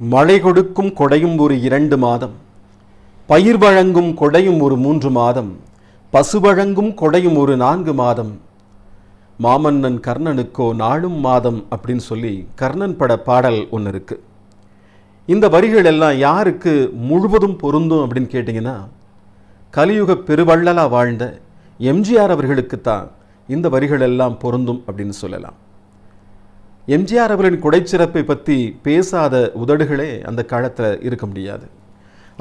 மழை கொடுக்கும் கொடையும் ஒரு இரண்டு மாதம். பயிர் வழங்கும் கொடையும் ஒரு மூன்று மாதம். பசு வழங்கும் கொடையும் ஒரு நான்கு மாதம். மாமன்னன் கர்ணனுக்கோ நாளும் மாதம் அப்படின்னு சொல்லி கர்ணன் பட பாடல் ஒன்று இருக்கு. இந்த வரிகள் எல்லாம் யாருக்கு முழுவதும் பொருந்தும் அப்படின்னு கேட்டிங்கன்னா கலியுக பெருவள்ளலாக வாழ்ந்த எம்ஜிஆர் அவர்களுக்குத்தான் இந்த வரிகள் எல்லாம் பொருந்தும் அப்படின்னு சொல்லலாம். எம்ஜிஆர் அவர்களின் குடைச்சிறப்பை பற்றி பேசாத உதடுகளே அந்த காலத்தில் இருக்க முடியாது.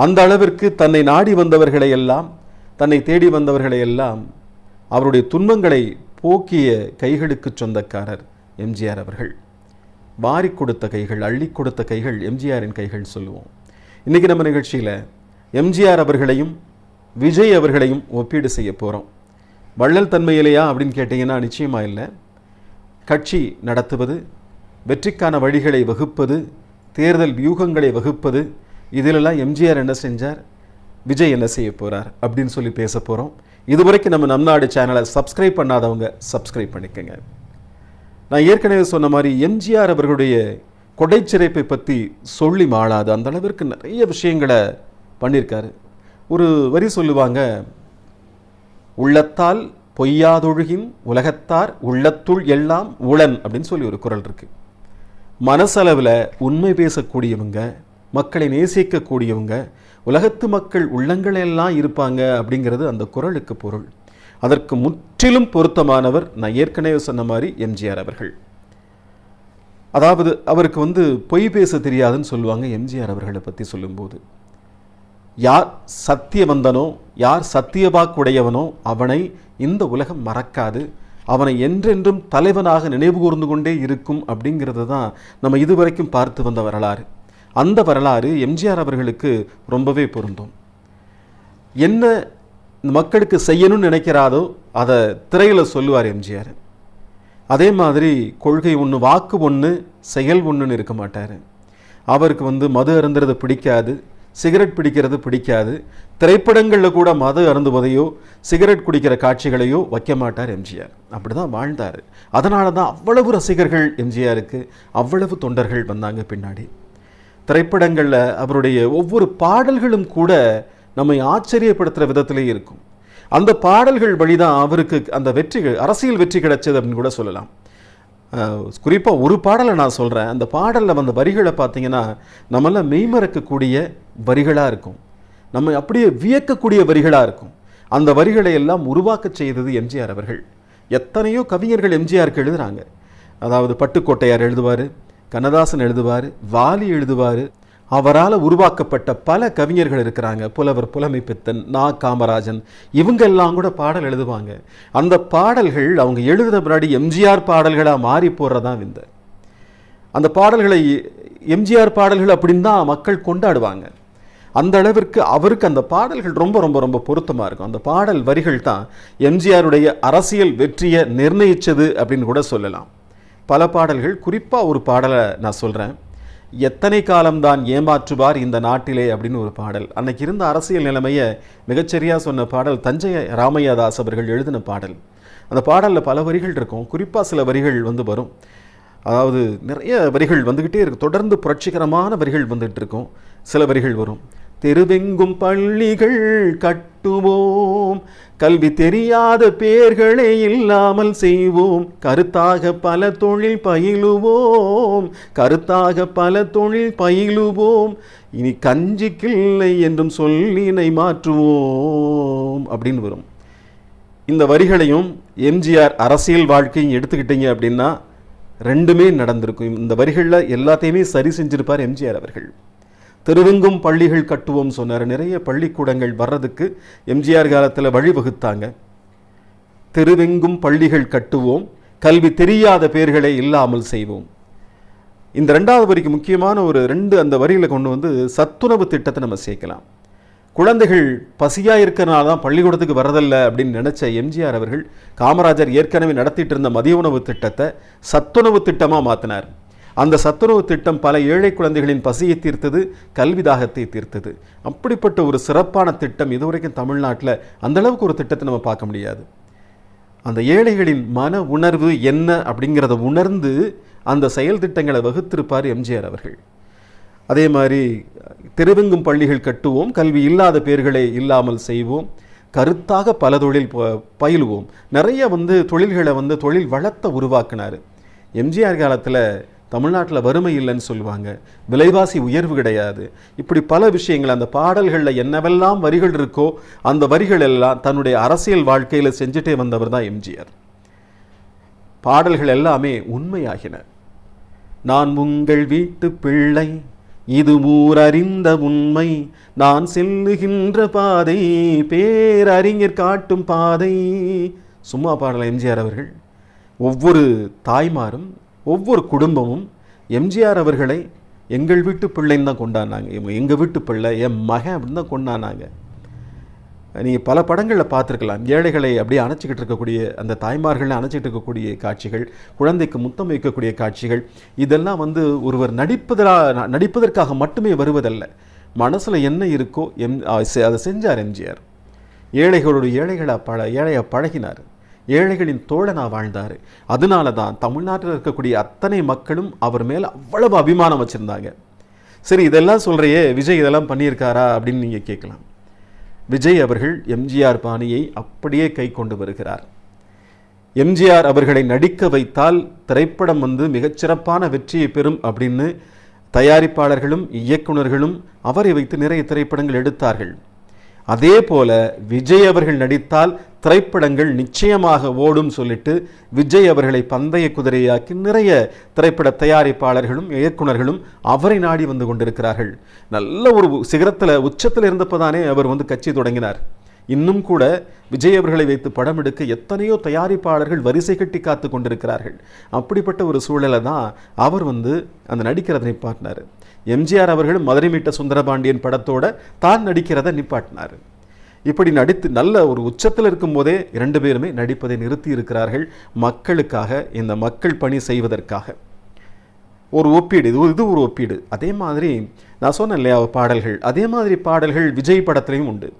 அந்த அளவிற்கு தன்னை நாடி வந்தவர்களை எல்லாம் தன்னை தேடி வந்தவர்களை எல்லாம் அவருடைய துன்பங்களை போக்கிய கைகளுக்கு சொந்தக்காரர் எம்ஜிஆர் அவர்கள். வாரி கொடுத்த கைகள் அள்ளி கொடுத்த கைகள் எம்ஜிஆரின் கைகள் சொல்லுவோம். இன்றைக்கி நம்ம நிகழ்ச்சியில் எம்ஜிஆர் அவர்களையும் விஜய் அவர்களையும் ஒப்பீடு செய்ய போகிறோம் வள்ளல் தன்மையிலையா அப்படின்னு கேட்டிங்கன்னா நிச்சயமாக இல்லை. கட்சி நடத்துவது வெற்றிக்கான வழிகளை வகுப்பது தேர்தல் வியூகங்களை வகுப்பது இதிலெல்லாம் எம்ஜிஆர் என்ன செஞ்சார்? விஜய் என்ன செய்ய போகிறார் அப்படின்னு சொல்லி பேச போகிறோம் இதுவரைக்கும் நம்ம நம் நாடு சேனலை சப்ஸ்கிரைப் பண்ணாதவங்க சப்ஸ்கிரைப் பண்ணிக்கங்க. நான் ஏற்கனவே சொன்ன மாதிரி எம்ஜிஆர் அவர்களுடைய கொடைச்சிறைப்பை பற்றி சொல்லி மாளாது. அந்த அளவிற்கு நிறைய விஷயங்களை பண்ணியிருக்காரு ஒரு வரி சொல்லுவாங்க உள்ளத்தால் பொய்யாதொழுகின் உலகத்தார் உள்ளத்துள் எல்லாம் உளன் அப்படின்னு சொல்லி ஒரு குரல் இருக்குது மனசளவில் உண்மை பேசக்கூடியவங்க மக்களை நேசிக்கக்கூடியவங்க உலகத்து மக்கள் உள்ளங்களெல்லாம் இருப்பாங்க அப்படிங்கிறது அந்த குரலுக்கு பொருள். அதற்கு முற்றிலும் பொருத்தமானவர் நான் ஏற்கனவே சொன்ன மாதிரி எம்ஜிஆர் அவர்கள். அதாவது அவருக்கு வந்து பொய் பேச தெரியாதுன்னு சொல்லுவாங்க எம்ஜிஆர் அவர்களை பற்றி சொல்லும்போது. யார் சத்தியவந்தனோ யார் சத்தியவாக்குடையவனோ அவனை இந்த உலகம் மறக்காது. அவனை என்றென்றும் தலைவனாக நினைவு கூர்ந்து கொண்டே இருக்கும் அப்படிங்கிறது தான் நம்ம இதுவரைக்கும் பார்த்து வந்த வரலாறு. அந்த வரலாறு எம்ஜிஆர் அவர்களுக்கு ரொம்பவே பொருந்தும். என்ன மக்களுக்கு செய்யணும்னு நினைக்கிறாரோ அதை திரையில் சொல்லுவார் எம்ஜிஆர். அதே மாதிரி கொள்கை ஒன்று வாக்கு ஒன்று செயல் ஒன்றுன்னு இருக்க மாட்டார். அவருக்கு வந்து மது அருந்துறது பிடிக்காது. சிகரெட் பிடிக்கிறது பிடிக்காது. திரைப்படங்களில் கூட மது அருந்துவதையோ சிகரெட் குடிக்கிற காட்சிகளையோ வைக்க மாட்டார் எம்ஜிஆர். அப்படி தான் வாழ்ந்தார். அதனால தான் அவ்வளவு ரசிகர்கள் எம்ஜிஆருக்கு அவ்வளவு தொண்டர்கள் வந்தாங்க பின்னாடி. திரைப்படங்களில் அவருடைய ஒவ்வொரு பாடல்களும் கூட நம்மை ஆச்சரியப்படுத்துகிற விதத்திலே இருக்கும். அந்த பாடல்கள் வழிதான் அவருக்கு அந்த வெற்றி அரசியல் வெற்றி கிடைச்சது அப்படின்னு கூட சொல்லலாம். குறிப்பாக ஒரு பாடலை நான் சொல்கிறேன் அந்த பாடலில் வந்த வரிகளை பார்த்தீங்கன்னா நம்மளாம் மெய்மறக்கக்கூடிய வரிகளாக இருக்கும். நம்ம அப்படியே வியக்கக்கூடிய வரிகளாக இருக்கும். அந்த வரிகளை எல்லாம் உருவாக்க செய்தது எம்ஜிஆர் அவர்கள். எத்தனையோ கவிஞர்கள் எம்ஜிஆருக்கு எழுதுகிறாங்க அதாவது பட்டுக்கோட்டையார் எழுதுவார் கண்ணதாசன் எழுதுவார் வாலி எழுதுவார் அவரால் உருவாக்கப்பட்ட பல கவிஞர்கள் இருக்கிறாங்க. புலவர் புலமை பித்தன் நா. காமராஜன். இவங்கெல்லாம் கூட பாடல் எழுதுவாங்க. அந்த பாடல்கள் அவங்க எழுதுன முன்னாடி எம்ஜிஆர் பாடல்களாக மாறி போடுறதான் இந்த அந்த பாடல்களை எம்ஜிஆர் பாடல்கள் அப்படின்னு தான் மக்கள் கொண்டாடுவாங்க. அந்த அளவிற்கு அவருக்கு அந்த பாடல்கள் ரொம்ப ரொம்ப ரொம்ப பொருத்தமாக இருக்கும். அந்த பாடல் வரிகள் தான் எம்ஜிஆருடைய அரசியல் வெற்றியை நிர்ணயித்தது அப்படின்னு கூட சொல்லலாம். பல பாடல்கள் குறிப்பாக ஒரு பாடலை நான் சொல்கிறேன் எத்தனை காலம்தான் ஏமாற்றுவார் இந்த நாட்டிலே அப்படின்னு ஒரு பாடல். அன்னைக்கு இருந்த அரசியல் நிலைமையை மிகச்சரியாக சொன்ன பாடல் தஞ்சை ராமையாதாஸ் அவர்கள் எழுதின பாடல். அந்த பாடலில் பல வரிகள் இருக்கும். குறிப்பாக சில வரிகள் வந்து வரும். அதாவது நிறைய வரிகள் வந்துக்கிட்டே இருக்கும். தொடர்ந்து புரட்சிகரமான வரிகள் வந்துகிட்டு இருக்கும். சில வரிகள் வரும். தெருவெங்கும் பள்ளிகள் கட்டுவோம். கல்வி தெரியாத பேர்களே இல்லாமல் செய்வோம். கருத்தாக பல தொழில் பயிலுவோம். கருத்தாக பல தொழில் பயிலுவோம். இனி கஞ்சிக்கில்லை என்றும் சொல்லினை மாற்றுவோம் அப்படின்னு வரும். இந்த வரிகளையும் எம்ஜிஆர் அரசியல் வாழ்க்கையும் எடுத்துக்கிட்டீங்க அப்படின்னா ரெண்டுமே நடந்திருக்கும். இந்த வரிகளில் எல்லாத்தையுமே சரி செஞ்சிருப்பார் எம்ஜிஆர் அவர்கள். தெருவெங்கும் பள்ளிகள் கட்டுவோம் சொன்னார். நிறைய பள்ளிக்கூடங்கள் வர்றதுக்கு எம்ஜிஆர் காலத்தில் வழிவகுத்தாங்க. தெருவெங்கும் பள்ளிகள் கட்டுவோம். கல்வி தெரியாத பேர்களை இல்லாமல் செய்வோம். இந்த ரெண்டாவது வரிக்கு முக்கியமான ஒரு ரெண்டு அந்த வரிகளை கொண்டு வந்து சத்துணவு திட்டத்தை நம்ம சேர்க்கலாம். குழந்தைகள் பசியாக இருக்கிறனால தான் பள்ளிக்கூடத்துக்கு வரதில்ல அப்படின்னு நினச்ச எம்ஜிஆர் அவர்கள் காமராஜர் ஏற்கனவே நடத்திட்டு இருந்த மதிய உணவு திட்டத்தை சத்துணவு திட்டமாக மாற்றினார் அந்த சத்துணவு திட்டம் பல ஏழை குழந்தைகளின் பசியை தீர்த்தது கல்வி தாகத்தை தீர்த்தது. அப்படிப்பட்ட ஒரு சிறப்பான திட்டம் இதுவரைக்கும் தமிழ்நாட்டில் அந்தளவுக்கு ஒரு திட்டத்தை நம்ம பார்க்க முடியாது. அந்த ஏழைகளின் மன உணர்வு என்ன அப்படிங்கிறத உணர்ந்து அந்த செயல் திட்டங்களை வகுத்திருப்பார் எம்ஜிஆர் அவர்கள். அதே மாதிரி தெருவெங்கும் பள்ளிகள் கட்டுவோம் கல்வி இல்லாத பேர்களை இல்லாமல் செய்வோம் கருத்தாக பல தொழில் ப- பயிலுவோம். நிறைய வந்து தொழில்களை வந்து தொழில் வளத்தை உருவாக்கினார். எம்ஜிஆர் காலத்தில் தமிழ்நாட்டில் வறுமை இல்லைன்னு சொல்லுவாங்க. விலைவாசி உயர்வு கிடையாது. இப்படி பல விஷயங்கள் அந்த பாடல்களில் என்னவெல்லாம் வரிகள் இருக்கோ அந்த வரிகள் எல்லாம் தன்னுடைய அரசியல் வாழ்க்கையில் செஞ்சுட்டே வந்தவர் தான் எம்ஜிஆர். பாடல்கள் எல்லாமே உண்மையாகின. நான் உங்கள் வீட்டு பிள்ளை இது ஊரறிந்த உண்மை. நான் செல்லுகின்ற பாதை பேரறிஞர் காட்டும் பாதை. சும்மா பாடல எம்ஜிஆர் அவர்கள். ஒவ்வொரு தாய்மாரும் ஒவ்வொரு குடும்பமும் எம்ஜிஆர் அவர்களை எங்கள் வீட்டு பிள்ளைன்னு தான் கொண்டாடினாங்க. எங்கள் வீட்டு பிள்ளை என் மகன் அப்படின்னு தான் கொண்டாடினாங்க. நீங்கள் பல படங்களில் பார்த்துருக்கலாம். ஏழைகளை அப்படியே அணைச்சிக்கிட்டு இருக்கக்கூடிய அந்த தாய்மார்களை அணைச்சிக்கிட்டு இருக்கக்கூடிய காட்சிகள் குழந்தைக்கு முத்தம் வைக்கக்கூடிய காட்சிகள் இதெல்லாம் வந்து ஒருவர் நடிப்பதா நடிப்பதற்காக மட்டுமே வருவதல்ல. மனசில் என்ன இருக்கோ எம் செ- அதை செஞ்சார் எம்ஜிஆர். ஏழைகளோடு ஏழைகளாக பழ ஏழையாக பழகினார். ஏழைகளின் தோழனாக வாழ்ந்தார். அதனால தான் தமிழ்நாட்டில் இருக்கக்கூடிய அத்தனை மக்களும் அவர் மேல் அவ்வளவு அபிமானம் வச்சுருந்தாங்க. சரி இதெல்லாம் சொல்கிறையே விஜய் இதெல்லாம் பண்ணியிருக்காரா அப்படின்னு நீங்கள் கேட்கலாம். விஜய் அவர்கள் எம்ஜிஆர் பாணியை அப்படியே கை கொண்டு வருகிறார். எம்ஜிஆர் அவர்களை நடிக்க வைத்தால் திரைப்படம் வந்து மிகச்சிறப்பான வெற்றியை பெறும் அப்படின்னு தயாரிப்பாளர்களும் இயக்குனர்களும் அவரை வைத்து நிறைய திரைப்படங்கள் எடுத்தார்கள். அதே போல விஜய் அவர்கள் நடித்தால் திரைப்படங்கள் நிச்சயமாக ஓடும் சொல்லிட்டு விஜய் அவர்களை பந்தய குதிரையாக்கி நிறைய திரைப்பட தயாரிப்பாளர்களும் இயக்குனர்களும் அவரை நாடி வந்து கொண்டிருக்கிறார்கள். நல்ல ஒரு சிகரத்தில் உச்சத்தில் இருந்தப்பதானே அவர் வந்து கட்சி தொடங்கினார். இன்னும் கூட விஜய் அவர்களை வைத்து படம் எடுக்க எத்தனையோ தயாரிப்பாளர்கள் வரிசை கட்டி காத்து கொண்டிருக்கிறார்கள். அப்படிப்பட்ட ஒரு சூழலை தான் அவர் வந்து அந்த நடிக்கிறதை நிப்பாட்டினார். எம்ஜிஆர் அவர்கள் மதுரை மீட்ட சுந்தரபாண்டியன் படத்தோட தான் நடிக்கிறதை நிப்பாட்டினார். இப்படி நடித்து நல்ல ஒரு உச்சத்தில் இருக்கும்போதே இரண்டு பேருமே நடிப்பதை நிறுத்தி இருக்கிறார்கள் மக்களுக்காக இந்த மக்கள் பணி செய்வதற்காக. ஒரு ஒப்பீடு இது இது ஒரு ஒப்பீடு. அதே மாதிரி நான் சொன்னேன் இல்லையா பாடல்கள். அதே மாதிரி பாடல்கள் விஜய் படத்துலையும் உண்டு.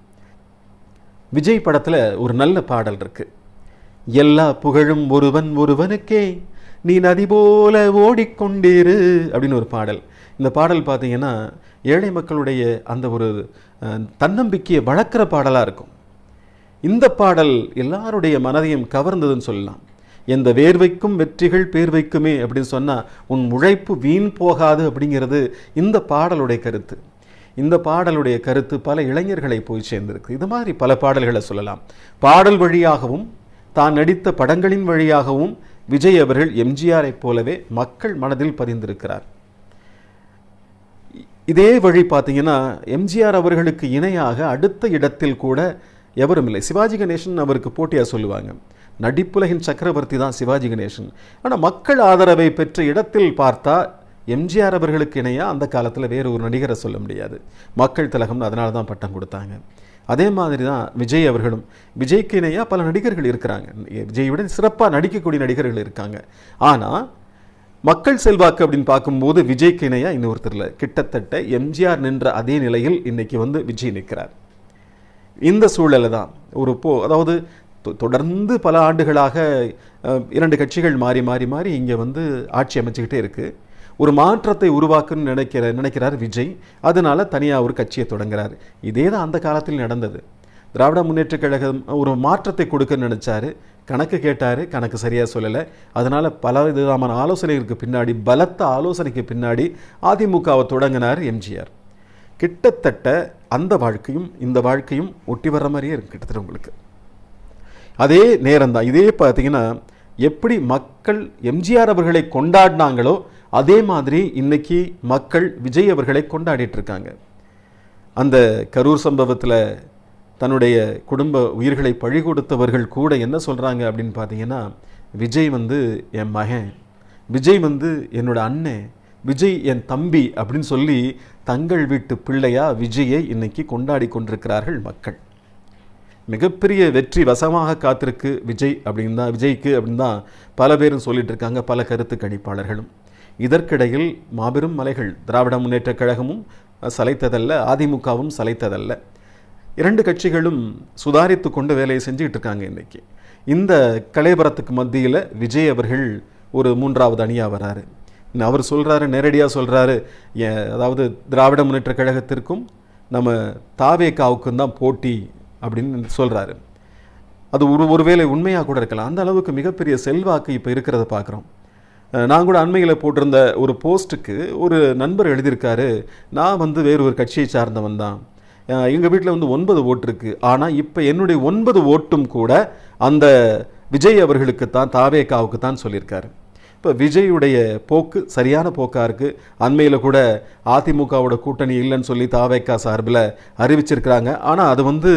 விஜய் படத்தில் ஒரு நல்ல பாடல் இருக்கு. எல்லா புகழும் ஒருவன் ஒருவனுக்கே நீ நதி போல ஓடிக்கொண்டிரு அப்படின்னு ஒரு பாடல். இந்த பாடல் பார்த்தீங்கன்னா ஏழை மக்களுடைய அந்த ஒரு தன்னம்பிக்கையை வளர்க்குற பாடலாக இருக்கும். இந்த பாடல் எல்லாருடைய மனதையும் கவர்ந்ததுன்னு சொல்லலாம். எந்த வேர்வைக்கும் வெற்றிகள் பேர்வைக்குமே அப்படின்னு சொன்னால் உன் உழைப்பு வீண் போகாது அப்படிங்கிறது இந்த பாடலுடைய கருத்து. இந்த பாடலுடைய கருத்து பல இளைஞர்களை போய் சேர்ந்திருக்கு. இது மாதிரி பல பாடல்களை சொல்லலாம். பாடல் வழியாகவும் தான் நடித்த படங்களின் வழியாகவும் விஜய் அவர்கள் எம்ஜிஆரை போலவே மக்கள் மனதில் பதிந்திருக்கிறார். இதே வழி பார்த்தீங்கன்னா எம்ஜிஆர் அவர்களுக்கு இணையாக அடுத்த இடத்தில் கூட எவரும் இல்லை. சிவாஜி கணேசன் அவருக்கு போட்டியாக சொல்லுவாங்க. நடிப்புலகின் சக்கரவர்த்தி தான் சிவாஜி கணேசன். ஆனால் மக்கள் ஆதரவை பெற்ற இடத்தில் பார்த்தா எம்ஜிஆர் அவர்களுக்கு இணையாக அந்த காலத்தில் வேறு ஒரு நடிகரை சொல்ல முடியாது. மக்கள் திலகம்னு அதனால தான் பட்டம் கொடுத்தாங்க. அதே மாதிரி தான் விஜய் அவர்களும். விஜய்க்கு இணையாக பல நடிகர்கள் இருக்கிறாங்க. விஜய் விட சிறப்பாக நடிக்கக்கூடிய நடிகர்கள் இருக்காங்க. ஆனால் மக்கள் செல்வாக்கு அப்படின்னு பார்க்கும்போது விஜய்க்கு இணையாக இன்னொருத்தர்ல கிட்டத்தட்ட எம்ஜிஆர் நின்ற அதே நிலையில் இன்றைக்கி வந்து விஜய் நிற்கிறார். இந்த சூழலில் தான் ஒரு போ அதாவது தொ- தொடர்ந்து பல ஆண்டுகளாக இரண்டு கட்சிகள் மாறி மாறி மாறி இங்கே வந்து ஆட்சி அமைச்சுக்கிட்டே இருக்குது ஒரு மாற்றத்தை உருவாக்குன்னு நினைக்கிற நினைக்கிறார் விஜய். அதனால தனியாக ஒரு கட்சியை தொடங்குறார். இதே தான் அந்த காலத்தில் நடந்தது. திராவிட முன்னேற்றக் கழகம் ஒரு மாற்றத்தை கொடுக்கன்னு நினச்சாரு. கணக்கு கேட்டார் கணக்கு சரியாக சொல்லலை. அதனால் பல விதமான ஆலோசனைகளுக்கு பின்னாடி பலத்த ஆலோசனைக்கு பின்னாடி அதிமுகவை தொடங்கினார் எம்ஜிஆர். கிட்டத்தட்ட அந்த வாழ்க்கையும் இந்த வாழ்க்கையும் ஒட்டி வர்ற மாதிரியே இருக்கு கிட்டத்தட்ட உங்களுக்கு. அதே நேரம் தான் இதே பார்த்தீங்கன்னா எப்படி மக்கள் எம்ஜிஆர் அவர்களை கொண்டாடினாங்களோ அதே மாதிரி இன்னைக்கு மக்கள் விஜய் அவர்களை கொண்டாடிட்டு இருக்காங்க. அந்த கரூர் சம்பவத்தில் தன்னுடைய குடும்ப உயிர்களை பழி கொடுத்தவர்கள் கூட என்ன சொல்கிறாங்க அப்படின்னு பார்த்தீங்கன்னா விஜய் வந்து என் மகன் விஜய் வந்து என்னோட அண்ணன் விஜய் என் தம்பி அப்படின்னு சொல்லி தங்கள் வீட்டு பிள்ளையா விஜயை இன்னைக்கு கொண்டாடி கொண்டிருக்கிறார்கள் மக்கள். மிகப்பெரிய வெற்றி வசமாக காத்திருக்கு விஜய் அப்படின்னு தான் விஜய்க்கு அப்படின்னு தான் பல பேரும் சொல்லிட்டு இருக்காங்க பல கருத்து கணிப்பாளர்களும். இதற்கிடையில் மாபெரும் மலைகள் திராவிட முன்னேற்றக் கழகமும் சலைத்ததல்ல அதிமுகவும் சலைத்ததல்ல இரண்டு கட்சிகளும் சுதாரித்து கொண்டு வேலையை செஞ்சுக்கிட்டு இருக்காங்க இன்றைக்கி இந்த கலைபரத்துக்கு மத்தியில் விஜய் அவர்கள் ஒரு மூன்றாவது அணியாக வராரு. அவர் சொல்கிறாரு நேரடியாக சொல்கிறாரு அதாவது திராவிட முன்னேற்ற கழகத்திற்கும் நம்ம தாவேக்காவுக்கும் தான் போட்டி அப்படின்னு சொல்கிறாரு அது ஒரு ஒருவேளை உண்மையாக கூட இருக்கலாம். அந்த அளவுக்கு மிகப்பெரிய செல்வாக்கு இப்போ இருக்கிறத பார்க்குறோம் நான் கூட அண்மையில் போட்டிருந்த ஒரு போஸ்ட்டுக்கு ஒரு நண்பர் எழுதியிருக்காரு நான் வந்து வேறு ஒரு கட்சியை சார்ந்தவன் தான். எங்கள் வீட்டில் வந்து ஒன்பது ஓட்டு இருக்குது ஆனால் இப்போ என்னுடைய ஒன்பது ஓட்டும் கூட அந்த விஜய் அவர்களுக்கு தான் தாவேக்காவுக்கு தான் சொல்லியிருக்காரு. இப்போ விஜயுடைய போக்கு சரியான போக்காக இருக்குது அண்மையில் கூட அதிமுகவோட கூட்டணி இல்லைன்னு சொல்லி தாவேக்கா சார்பில் அறிவிச்சிருக்கிறாங்க. ஆனால் அது வந்து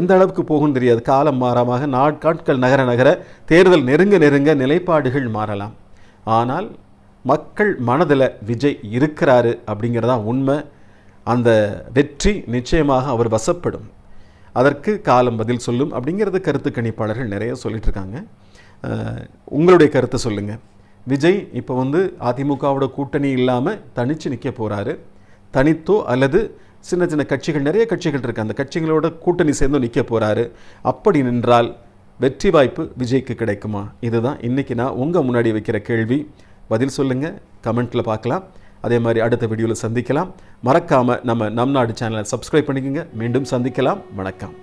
எந்த அளவுக்கு போகும்னு தெரியாது. காலம் மாறாமாக நாட்காட்கள் நகர நகர தேர்தல் நெருங்க நெருங்க நிலைப்பாடுகள் மாறலாம். ஆனால் மக்கள் மனதில் விஜய் இருக்கிறாரு அப்படிங்கிறதா உண்மை. அந்த வெற்றி நிச்சயமாக அவர் வசப்படும். அதற்கு காலம் பதில் சொல்லும் அப்படிங்கிறது கருத்து கணிப்பாளர்கள் நிறைய சொல்லிட்டு இருக்காங்க உங்களுடைய கருத்தை சொல்லுங்கள் விஜய் இப்போ வந்து அதிமுகவோட கூட்டணி இல்லாமல் தனித்து நிற்க போகிறாரு தனித்தோ அல்லது சின்ன சின்ன கட்சிகள் நிறைய கட்சிகள் இருக்கு. அந்த கட்சிகளோட கூட்டணி சேர்ந்து நிற்க போகிறாரு அப்படி நின்றால் வெற்றி வாய்ப்பு விஜய்க்கு கிடைக்குமா? இதுதான் இன்னைக்கு நான் உங்கள் முன்னாடி வைக்கிற கேள்வி. பதில் சொல்லுங்கள் கமெண்ட்டில் பார்க்கலாம். அதே மாதிரி அடுத்த வீடியோவில் சந்திக்கலாம். மறக்காமல் நம்ம நம் நாடு சேனலை சப்ஸ்கிரைப் பண்ணிக்கோங்க. மீண்டும் சந்திக்கலாம். வணக்கம்.